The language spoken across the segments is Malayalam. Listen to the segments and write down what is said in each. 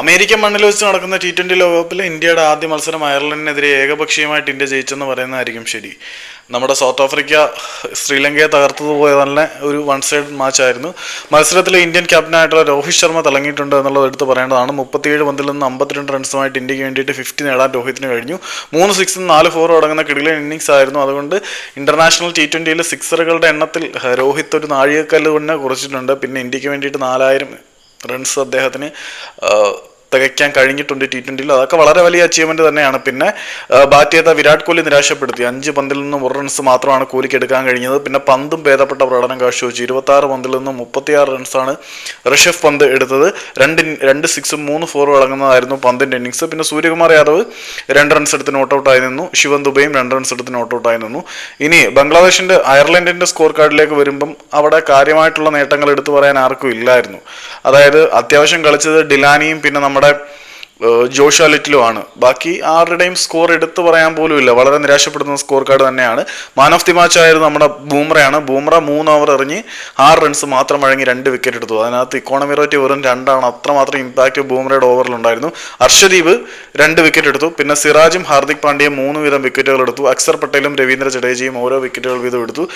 അമേരിക്കൻ മണ്ണിൽ വെച്ച് നടക്കുന്ന ടി ട്വന്റി ലോകകപ്പിൽ ഇന്ത്യയുടെ ആദ്യ മത്സരം അയർലൻഡിനെതിരെ ഏകപക്ഷീയമായിട്ട് ഇന്ത്യ ജയിച്ചെന്ന് പറയുന്നതായിരിക്കും ശരി. നമ്മുടെ സൗത്ത് ആഫ്രിക്ക ശ്രീലങ്കയെ തകർത്തതുപോലെ തന്നെ ഒരു വൺ സൈഡ് മാച്ച് ആയിരുന്നു. മത്സരത്തിൽ ഇന്ത്യൻ ക്യാപ്റ്റനായിട്ടുള്ള രോഹിത് ശർമ്മ തിളങ്ങിയിട്ടുണ്ട് എന്നുള്ളത് എടുത്ത് പറയേണ്ടതാണ്. മുപ്പത്തിയേഴ് പന്തിൽ നിന്ന് അമ്പത്തിരണ്ട് റൺസുമായിട്ട് ഇന്ത്യയ്ക്ക് വേണ്ടിയിട്ട് ഫിഫ്റ്റി നേടാൻ രോഹിത്തിന് കഴിഞ്ഞു. മൂന്ന് സിക്സും നാല് ഫോറും അടങ്ങുന്ന കിടിലൻ ഇന്നിങ്സ് ആയിരുന്നു. അതുകൊണ്ട് ഇന്റർനാഷണൽ ടി ട്വന്റിയിൽ സിക്സറുകളുടെ എണ്ണത്തിൽ രോഹിത് ഒരു നാഴികക്കല്ല് തന്നെ കുറച്ചിട്ടുണ്ട്. പിന്നെ ഇന്ത്യയ്ക്ക് വേണ്ടിയിട്ട് നാലായിരം റൺസ് അദ്ദേഹത്തിന് തികയ്ക്കാൻ കഴിഞ്ഞിട്ടുണ്ട് ടി ട്വന്റിയിൽ അതൊക്കെ വളരെ വലിയ അച്ചീവ്മെന്റ് തന്നെയാണ്. പിന്നെ ബാറ്റ് ചെയ്ത വിരാട് കോഹ്ലി നിരാശപ്പെടുത്തി. അഞ്ച് പന്തിൽ നിന്നും ഒരു റൺസ് മാത്രമാണ് കോഹ്ലിക്ക് എടുക്കാൻ കഴിഞ്ഞത്. പിന്നെ പന്തും ഭേദപ്പെട്ട പ്രകടനം കാഴ്ചവെച്ചു. ഇരുപത്തി ആറ് പന്തിൽ നിന്നും മുപ്പത്തിയാറ് റൺസാണ് ഋഷഭ് പന്ത് എടുത്തത്. രണ്ട് രണ്ട് സിക്സും മൂന്ന് ഫോറും അടങ്ങുന്നതായിരുന്നു പന്തിന്റെ ഇന്നിങ്സ് പിന്നെ സൂര്യകുമാർ യാദവ് രണ്ട് റൺസ് എടുത്ത് നോട്ട് ഔട്ടായി നിന്നു. ശിവൻ ദുബൈയും രണ്ട് റൺസ് എടുത്ത് നോട്ട് ഔട്ടായി നിന്നു. ഇനി ബംഗ്ലാദേശിന്റെ അയർലൻഡിന്റെ സ്കോർ കാർഡിലേക്ക് വരുമ്പം അവിടെ കാര്യമായിട്ടുള്ള നേട്ടങ്ങൾ എടുത്തു പറയാൻ ആർക്കും ഇല്ലായിരുന്നു. അതായത് അത്യാവശ്യം കളിച്ചത് ഡിലാനിയും പിന്നെ നമ്മുടെ ജോഷ ലിറ്റിലുമാണ് ബാക്കി ആരുടെയും സ്കോർ എടുത്തു പറയാൻ പോലും ഇല്ല. വളരെ നിരാശപ്പെടുന്ന സ്കോർ കാർഡ് തന്നെയാണ്. മാൻ ഓഫ് ദി മാച്ച് ആയിരുന്നു നമ്മുടെ ബൂമ്രയാണ് ബൂമ്ര മൂന്ന് ഓവർ എറിഞ്ഞ് ആറ് റൺസ് മാത്രം വഴങ്ങി രണ്ട് വിക്കറ്റ് എടുത്തു. അതിനകത്ത് ഇക്കോണമി റേറ്റ് വെറും രണ്ടാണ്. അത്രമാത്രം ഇമ്പാക്റ്റ് ബൂമ്രയുടെ ഓവറിലുണ്ടായിരുന്നു അർഷദീപ് രണ്ട് വിക്കറ്റ് എടുത്തു. പിന്നെ സിറാജും ഹാർദിക് പാണ്ഡ്യയും മൂന്ന് വീതം വിക്കറ്റുകൾ എടുത്തു. അക്സർ പട്ടേലും രവീന്ദ്ര ജഡേജയും ഓരോ വിക്കറ്റുകൾ വീതം എടുത്തു.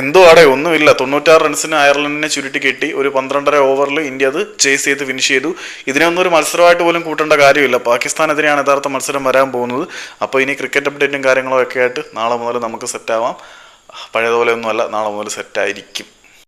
എന്തോ അവിടെ ഒന്നുമില്ല. തൊണ്ണൂറ്റാറ് റൺസിന് അയർലൻഡിനെ ചുരുട്ടി കെട്ടി ഒരു പന്ത്രണ്ടര ഓവറിൽ ഇന്ത്യ അത് ചേസ് ചെയ്ത് ഫിനിഷ് ചെയ്തു. ഇതിനൊന്നും ഒരു മത്സരമായിട്ട് പോലും കൂട്ടേണ്ട കാര്യമില്ല. പാകിസ്ഥാനെതിരെയാണ് യഥാർത്ഥ മത്സരം വരാൻ പോകുന്നത്. അപ്പോൾ ഇനി ക്രിക്കറ്റ് അപ്ഡേറ്റും കാര്യങ്ങളൊക്കെ ആയിട്ട് നാളെ മുതൽ നമുക്ക് സെറ്റാവാം പഴയതുപോലെ ഒന്നുമല്ല നാളെ മുതൽ സെറ്റായിരിക്കും